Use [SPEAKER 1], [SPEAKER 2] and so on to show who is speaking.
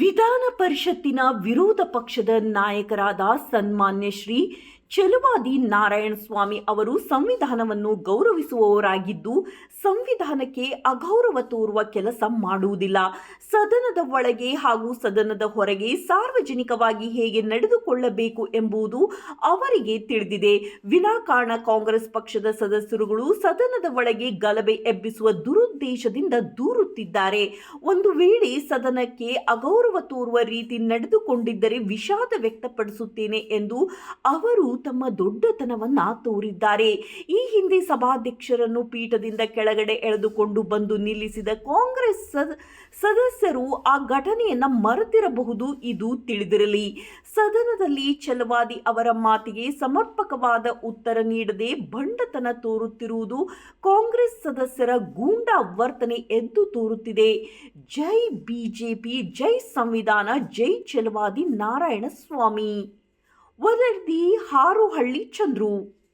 [SPEAKER 1] ವಿಧಾನ ಪರಿಷತ್ತಿನ ವಿರೋಧ ಪಕ್ಷದ ನಾಯಕರಾದ ಸನ್ಮಾನ್ಯ ಶ್ರೀ ಚಲುವಾದಿ ನಾರಾಯಣ ಸ್ವಾಮಿ ಅವರು ಸಂವಿಧಾನವನ್ನು ಗೌರವಿಸುವವರಾಗಿದ್ದು, ಸಂವಿಧಾನಕ್ಕೆ ಅಗೌರವ ತೋರುವ ಕೆಲಸ ಮಾಡುವುದಿಲ್ಲ. ಸದನದ ಒಳಗೆ ಹಾಗೂ ಸದನದ ಹೊರಗೆ ಸಾರ್ವಜನಿಕವಾಗಿ ಹೇಗೆ ನಡೆದುಕೊಳ್ಳಬೇಕು ಎಂಬುದು ಅವರಿಗೆ ತಿಳಿದಿದೆ. ವಿನಾಕಾರಣ ಕಾಂಗ್ರೆಸ್ ಪಕ್ಷದ ಸದಸ್ಯರುಗಳು ಸದನದ ಒಳಗೆ ಗಲಭೆ ಎಬ್ಬಿಸುವ ದುರುದ್ದೇಶದಿಂದ ದೂರುತ್ತಿದ್ದಾರೆ. ಒಂದು ವೇಳೆ ಸದನಕ್ಕೆ ಅಗೌರವ ತೋರುವ ರೀತಿ ನಡೆದುಕೊಂಡಿದ್ದರೆ ವಿಷಾದ ವ್ಯಕ್ತಪಡಿಸುತ್ತೇನೆ ಎಂದು ಅವರು ತಮ್ಮ ದೊಡ್ಡತನವನ್ನ ತೋರಿದ್ದಾರೆ. ಈ ಹಿಂದೆ ಸಭಾಧ್ಯಕ್ಷರನ್ನು ಪೀಠದಿಂದ ಕೆಳಗಡೆ ಎಳೆದುಕೊಂಡು ಬಂದು ನಿಲ್ಲಿಸಿದ ಕಾಂಗ್ರೆಸ್ ಸದ- ಸದಸ್ಯರು ಆ ಘಟನೆಯನ್ನ ಮರೆತಿರಬಹುದು ಇದು ತಿಳಿದಿರಲಿ. ಸದನದಲ್ಲಿ ಛಲವಾದಿ ಅವರ ಮಾತಿಗೆ ಸಮರ್ಪಕವಾದ ಉತ್ತರ ನೀಡದೆ ಬಂಡತನ ತೋರುತ್ತಿರುವುದು ಕಾಂಗ್ರೆಸ್ ಸದಸ್ಯರ ಗೂಂಡಾ ವರ್ತನೆ ಎದ್ದು ತೋರುತ್ತಿದೆ. ಜೈ ಬಿಜೆಪಿ ಜೈ ಸಂವಿಧಾನ ಜೈ ಚಲವಾದಿ ನಾರಾಯಣ ಸ್ವಾಮಿ ವರದಿ ಹಾರುಹಳ್ಳಿ ಚಂದ್ರು.